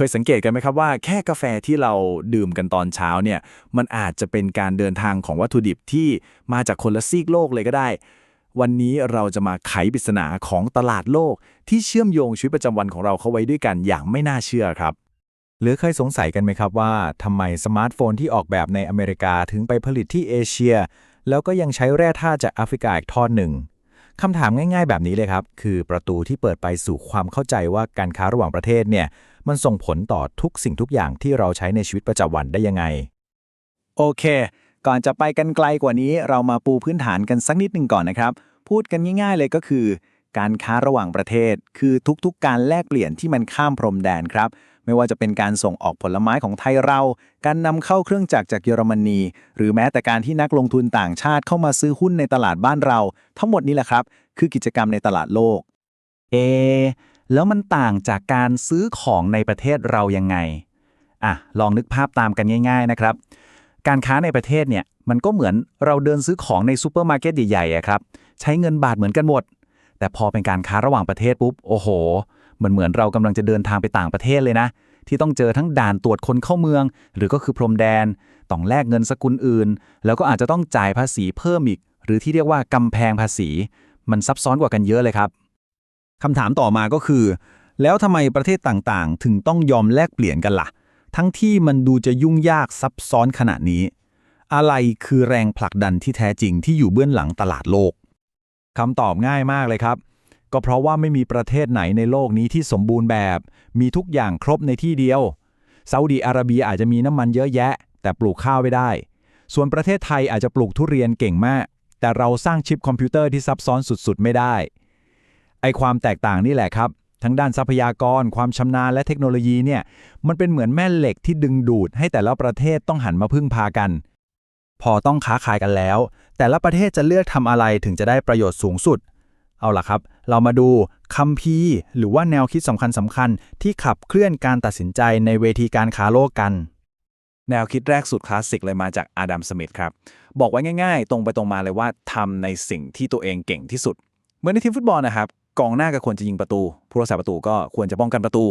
เคยสังเกตกันไหมครับว่าแค่กาแฟที่เราดื่มกันตอนเช้าเนี่ยมันอาจจะเป็นการเดินทางของวัตถุดิบที่มาจากคนละซีกโลกเลยก็ได้ วันนี้เราจะมาไขปริศนาของตลาดโลก ที่เชื่อมโยงชีวิตประจำวันของเราเข้าไว้ด้วยกันอย่างไม่น่าเชื่อครับ หรือเคยสงสัยกันไหมครับว่าทำไมสมาร์ทโฟนที่ออกแบบในอเมริกาถึงไปผลิตที่เอเชีย แล้วก็ยังใช้แร่ธาตุจากแอฟริกาอีกทอดหนึ่งคำถามง่าย ๆ แบบนี้เลยครับ คือประตูที่เปิดไปสู่ความเข้าใจว่าการค้าระหว่างประเทศเนี่ย มันส่งผลต่อทุกสิ่งทุกอย่างที่เราใช้ในชีวิตประจำวันได้ยังไง โอเค ก่อนจะไปกันไกลกว่านี้ เรามาปูพื้นฐานกันสักนิดหนึ่งก่อนนะครับ พูดกันง่าย ๆ เลยก็คือ การค้าระหว่างประเทศ คือทุกๆ การแลกเปลี่ยนที่มันข้ามพรมแดนครับ ไม่ว่าจะเป็นการส่งออกผลไม้ของไทยเรา การนำเข้าเครื่องจักรจากเยอรมนี หรือแม้แต่การที่นักลงทุนต่างชาติเข้ามาซื้อหุ้นในตลาดบ้านเรา ทั้งหมดนี้แหละครับ คือกิจกรรมในตลาดโลก เอ แล้วมันต่างจากการซื้อของในประเทศเรายังไงอะลองนึกภาพตามกันง่าย ๆนะครับ การค้าในประเทศเนี่ยมันก็เหมือนเราเดินซื้อของในซูเปอร์มาร์เก็ตใหญ่ๆอะครับใช้เงินบาทเหมือนกันหมด แต่พอเป็นการค้าระหว่างประเทศปุ๊บโอ้โหเหมือนเหมือนเรากำลังจะเดินทางไปต่างประเทศเลยนะ ที่ต้องเจอทั้งด่านตรวจคนเข้าเมือง หรือก็คือพรมแดนต้องแลกเงินสกุลอื่น แล้วก็อาจจะต้องจ่ายภาษีเพิ่มอีก หรือที่เรียกว่ากำแพงภาษี มันซับซ้อนกว่ากันเยอะเลยครับ คำถามต่อมาก็คือ แล้วทำไมประเทศต่างๆ ถึงต้องยอมแลกเปลี่ยนกันละ่ะ ทั้งที่มันดูจะยุ่งยากซับซ้อนขนาดนี้ อะไรคือแรงผลักดันที่แท้จริงที่อยู่เบื้องหลังตลาดโลกคำตอบง่ายมากเลยครับ ก็เพราะว่าไม่มีประเทศไหนในโลกนี้ที่สมบูรณ์แบบ มีทุกอย่างครบในที่เดียวซาอุดีอาระเบียอาจจะมีน้ำมันเยอะแยะ แต่ปลูกข้าวไม่ได้ ส่วนประเทศไทยอาจจะปลูกทุเรียนเก่งมาก แต่เราสร้างชิปคอมพิวเตอร์ที่ซับซ้อนสุดๆ ไม่ได้ ไอความแตกต่างนี่แหละครับ ทั้งด้านทรัพยากร ความชำนาญและเทคโนโลยีเนี่ยมันเป็นเหมือนแม่เหล็กที่ดึงดูดให้แต่ละประเทศต้องหันมาพึ่งพากัน พอต้องค้าขายกันแล้ว แต่ละประเทศจะเลือกทำอะไรถึงจะได้ประโยชน์สูงสุด เอาล่ะครับ เรามาดูคัมภีร์หรือว่าแนวคิดสำคัญสำคัญที่ขับเคลื่อนการตัดสินใจในเวทีการค้าโลกกันแนวคิดแรกสุดคลาสสิกเลยมาจากอาดัม สมิธครับ บอกไว้ง่ายๆ ตรงไปตรงมาเลยว่าทำในสิ่งที่ตัวเองเก่งที่สุด เหมือนในทีมฟุตบอลนะครับ กองหน้าก็ควรจะยิงประตู ผู้รักษาประตูก็ควรจะป้องกันประตู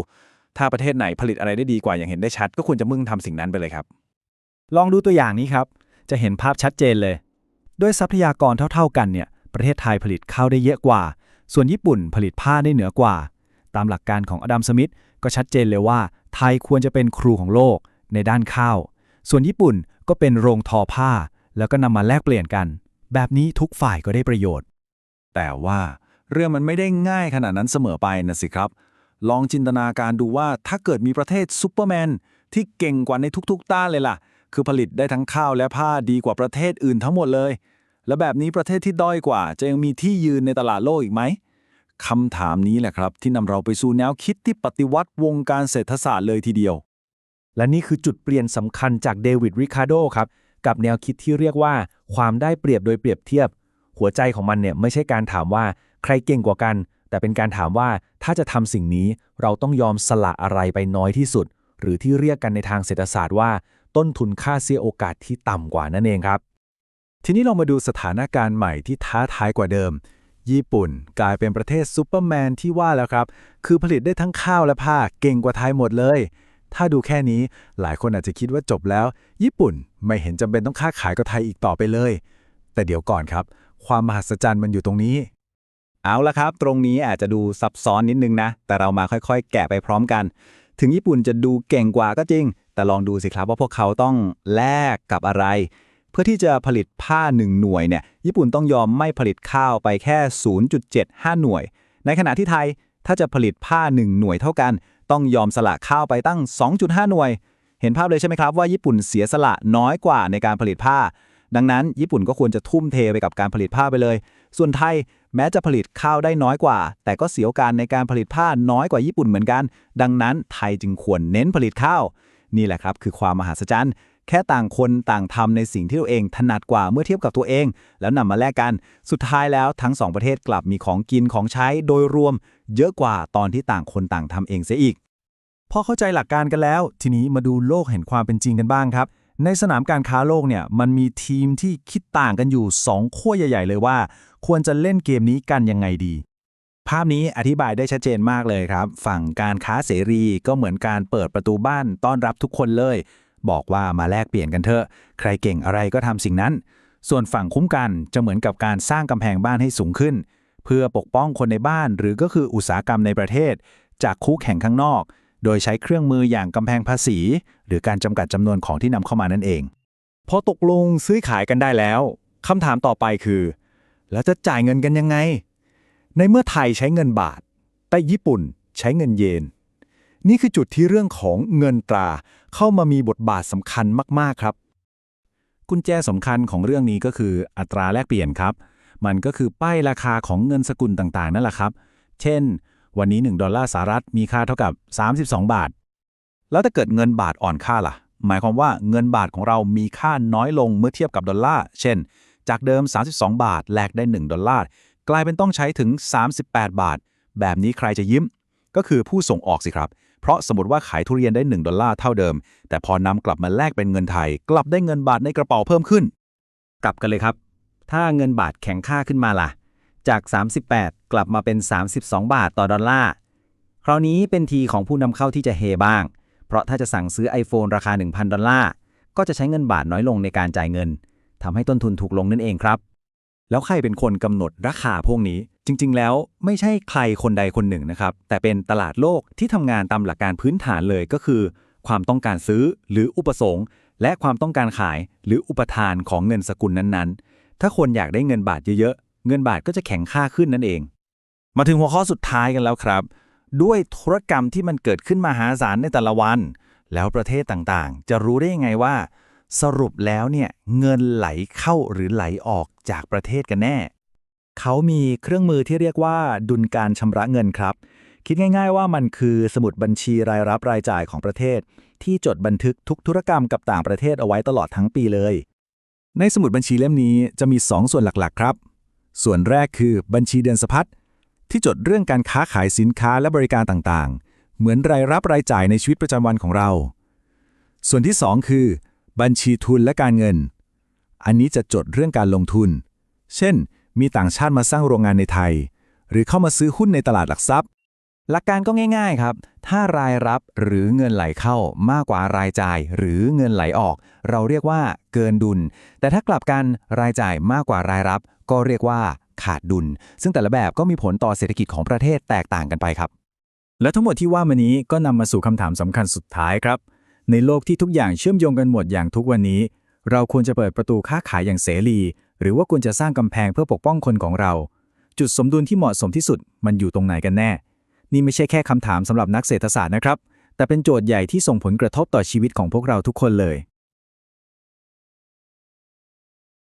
ถ้าประเทศไหนผลิตอะไรได้ดีกว่าอย่างเห็นได้ชัด ก็ควรจะมุ่งทำสิ่งนั้นไปเลยครับ ลองดูตัวอย่างนี้ครับ จะเห็นภาพชัดเจนเลย ด้วยทรัพยากรเท่า ๆ กันเนี่ยประเทศไทยผลิตข้าวได้เยอะกว่า ส่วนญี่ปุ่นผลิตผ้าได้เหนือกว่า ตามหลักการของอดัมสมิธก็ชัดเจนเลยว่า ไทยควรจะเป็นครูของโลกในด้านข้าว ส่วนญี่ปุ่นก็เป็นโรงทอผ้า แล้วก็นำมาแลกเปลี่ยนกัน แบบนี้ทุกฝ่ายก็ได้ประโยชน์ แต่ว่า เรื่องมันไม่ได้ง่ายขนาดนั้นเสมอไปนะสิครับ ลองจินตนาการดูว่าถ้าเกิดมีประเทศซูเปอร์แมนที่เก่งกว่าในทุกๆด้านเลยล่ะ คือผลิตได้ทั้งข้าวและผ้าดีกว่าประเทศอื่นทั้งหมดเลย แล้วแบบนี้ประเทศที่ด้อยกว่า จะยังมีที่ยืนในตลาดโลกอีกไหมคำถามนี้แหละครับ ที่นำเราไปสู่แนวคิดที่ปฏิวัติวงการเศรษฐศาสตร์เลยทีเดียว และนี่คือจุดเปลี่ยนสำคัญจากเดวิดริคาร์โดครับกับแนวคิดที่เรียกว่า ความได้เปรียบโดยเปรียบเทียบ หัวใจของมันเนี่ยไม่ใช่การถามว่า ใครเก่งกว่ากัน แต่เป็นการถามว่าถ้าจะทำสิ่งนี้เราต้องยอมสละอะไรไปน้อยที่สุด หรือที่เรียกกันในทางเศรษฐศาสตร์ว่า ต้นทุนค่าเสียโอกาสที่ต่ำกว่านั่นเองครับ ทีนี้เรามาดูสถานการณ์ใหม่ที่ท้าทายกว่าเดิม ญี่ปุ่นกลายเป็นประเทศซูเปอร์แมนที่ว่าแล้วครับ คือผลิตได้ทั้งข้าวและผ้าเก่งกว่าไทยหมดเลยถ้าดูแค่นี้หลายคนอาจจะคิดว่าจบแล้ว ญี่ปุ่นไม่เห็นจำเป็นต้องค้าขายกับไทยอีกต่อไปเลย แต่เดี๋ยวก่อนครับ ความมหัศจรรย์มันอยู่ตรงนี้ เอาละครับ ตรงนี้อาจจะดูซับซ้อนนิดนึงนะ แต่เรามาค่อยๆ แกะไปพร้อมกัน ถึงญี่ปุ่นจะดูเก่งกว่าก็จริง แต่ลองดูสิครับว่าพวกเขาต้องแลกกับอะไร เพื่อที่จะผลิตผ้า 1 หน่วยเนี่ย ญี่ปุ่นต้องยอมไม่ผลิตข้าวไปแค่ 0.75 หน่วย ในขณะที่ไทยถ้าจะผลิตผ้า 1 หน่วยเท่ากัน ต้องยอมสละข้าวไปตั้ง 2.5 หน่วย เห็นภาพเลยใช่ไหมครับว่าญี่ปุ่นเสียสละน้อยกว่าในการผลิตผ้า ดังนั้นญี่ปุ่นก็ควรจะทุ่มเทไปกับการผลิตผ้าไปเลย ส่วนไทยแม้จะผลิตข้าวได้น้อยกว่า แต่ก็เสียโอกาสในการผลิตผ้าน้อยกว่าญี่ปุ่นเหมือนกัน ดังนั้นไทยจึงควรเน้นผลิตข้าว นี่แหละครับคือความมหัศจรรย์ แค่ต่างคนต่างทำในสิ่งที่ตัวเองถนัดกว่าเมื่อเทียบกับตัวเอง แล้วนำมาแลกกัน สุดท้ายแล้วทั้งสองประเทศกลับมีของกินของใช้โดยรวม เยอะกว่าตอนที่ต่างคนต่างทำเองเสียอีกพอเข้าใจหลักการกันแล้ว ทีนี้มาดูโลกแห่งความเป็นจริงกันบ้างครับ ในสนามการค้าโลกเนี่ยมันมีทีมที่คิดต่างกันอยู่ 2 ขั้วใหญ่ ๆ เลยว่า ควรจะเล่นเกมนี้กันยังไงดี ภาพนี้อธิบายได้ชัดเจนมากเลยครับ ฝั่งการค้าเสรีก็เหมือนการเปิดประตูบ้านต้อนรับทุกคนเลย บอกว่ามาแลกเปลี่ยนกันเถอะ ใครเก่งอะไรก็ทำสิ่งนั้น ส่วนฝั่งคุ้มกันจะเหมือนกับการสร้างกำแพงบ้านให้สูงขึ้น เพื่อปกป้องคนในบ้านหรือก็คืออุตสาหกรรมในประเทศ จากคู่แข่งข้างนอก โดยใช้เครื่องมืออย่างกำแพงภาษี หรือการจำกัดจำนวนของที่นำเข้ามานั่นเอง พอตกลงซื้อขายกันได้แล้วคำถามต่อไปคือ แล้วจะจ่ายเงินกันยังไง ในเมื่อไทยใช้เงินบาท แต่ญี่ปุ่นใช้เงินเยน นี่คือจุดที่เรื่องของเงินตราเข้ามามีบทบาทสำคัญมาก ๆ ครับ กุญแจสำคัญของเรื่องนี้ก็คืออัตราแลกเปลี่ยนครับ มันก็คือป้ายราคาของเงินสกุลต่าง ๆ นั่นแหละครับ เช่น วันนี้ 1 ดอลลาร์สหรัฐมีค่าเท่ากับ 32 บาท แล้วถ้าเกิดเงินบาทอ่อนค่าล่ะ หมายความว่าเงินบาทของเรามีค่าน้อยลงเมื่อเทียบกับดอลลาร์ เช่น จากเดิม 32 บาท แลกได้ 1 ดอลลาร์ กลายเป็นต้องใช้ถึง 38 บาท แบบนี้ใครจะยิ้ม ก็คือผู้ส่งออกสิครับ เพราะสมมติว่าขายทุเรียนได้ 1 ดอลลาร์เท่าเดิม แต่พอนำกลับมาแลกเป็นเงินไทย กลับได้เงินบาทในกระเป๋าเพิ่มขึ้น กลับกันเลยครับ ถ้าเงินบาทแข็งค่าขึ้นมาล่ะ จาก 38 กลับมาเป็น 32 บาทต่อดอลลาร์ คราวนี้เป็นทีของผู้นำเข้าที่จะเฮบ้าง เพราะถ้าจะสั่งซื้อ iPhone ราคา 1,000 ดอลลาร์ ก็จะใช้เงินบาทน้อยลงในการจ่ายเงินทำให้ต้นทุนถูกลงนั่นเองครับ แล้วใครเป็นคนกำหนดราคาพวกนี้ จริง ๆ แล้วไม่ใช่ใครคนใดคนหนึ่งนะครับ แต่เป็นตลาดโลกที่ทำงานตามหลักการพื้นฐานเลยก็คือ ความต้องการซื้อหรืออุปสงค์ และความต้องการขายหรืออุปทานของเงินสกุลนั้นๆ ถ้าคนอยากได้เงินบาทเยอะๆ เงินบาทก็จะแข็งค่าขึ้นนั่นเอง มาถึงหัวข้อสุดท้ายกันแล้วครับ ด้วยธุรกรรมที่มันเกิดขึ้นมหาศาลในแต่ละวัน แล้วประเทศต่างๆ จะรู้ได้ยังไงว่า สรุปแล้วเนี่ยเงินไหลเข้าหรือไหลออกจากประเทศกันแน่ เขามีเครื่องมือที่เรียกว่าดุลการชำระเงินครับ คิดง่าย ๆ ว่ามันคือสมุดบัญชีรายรับรายจ่ายของประเทศ ที่จดบันทึกทุกธุรกรรมกับต่างประเทศเอาไว้ตลอดทั้งปีเลย ในสมุดบัญชีเล่มนี้จะมี 2 ส่วนหลักๆ ครับ ส่วนแรกคือบัญชีเดือนสะพัด ที่จดเรื่องการค้าขายสินค้าและบริการต่างๆ เหมือนรายรับรายจ่ายในชีวิตประจำวันของเรา ส่วนที่ 2 คือ บัญชีทุนและการเงิน อันนี้จะจดเรื่องการลงทุน เช่น มีต่างชาติมาสร้างโรงงานในไทย หรือเข้ามาซื้อหุ้นในตลาดหลักทรัพย์ หลักการก็ง่าย ๆครับ ถ้ารายรับหรือเงินไหลเข้ามากกว่ารายจ่าย หรือเงินไหลออก เราเรียกว่าเกินดุล แต่ถ้ากลับกันรายจ่ายมากกว่ารายรับ ก็เรียกว่า ขาดดุล ซึ่งแต่ละแบบก็มีผลต่อเศรษฐกิจของประเทศแตกต่างกันไปครับ และทั้งหมดที่ว่ามานี้ก็นำมาสู่คำถามสำคัญสุดท้ายครับ ในโลกที่ทุกอย่างเชื่อมโยงกันหมดอย่างทุกวันนี้ เราควรจะเปิดประตูค้าขายอย่างเสรี หรือว่าควรจะสร้างกำแพงเพื่อปกป้องคนของเรา จุดสมดุลที่เหมาะสมที่สุดมันอยู่ตรงไหนกันแน่ นี่ไม่ใช่แค่คำถามสำหรับนักเศรษฐศาสตร์นะครับแต่เป็นโจทย์ใหญ่ที่ส่งผลกระทบต่อชีวิตของพวกเราทุกคนเลย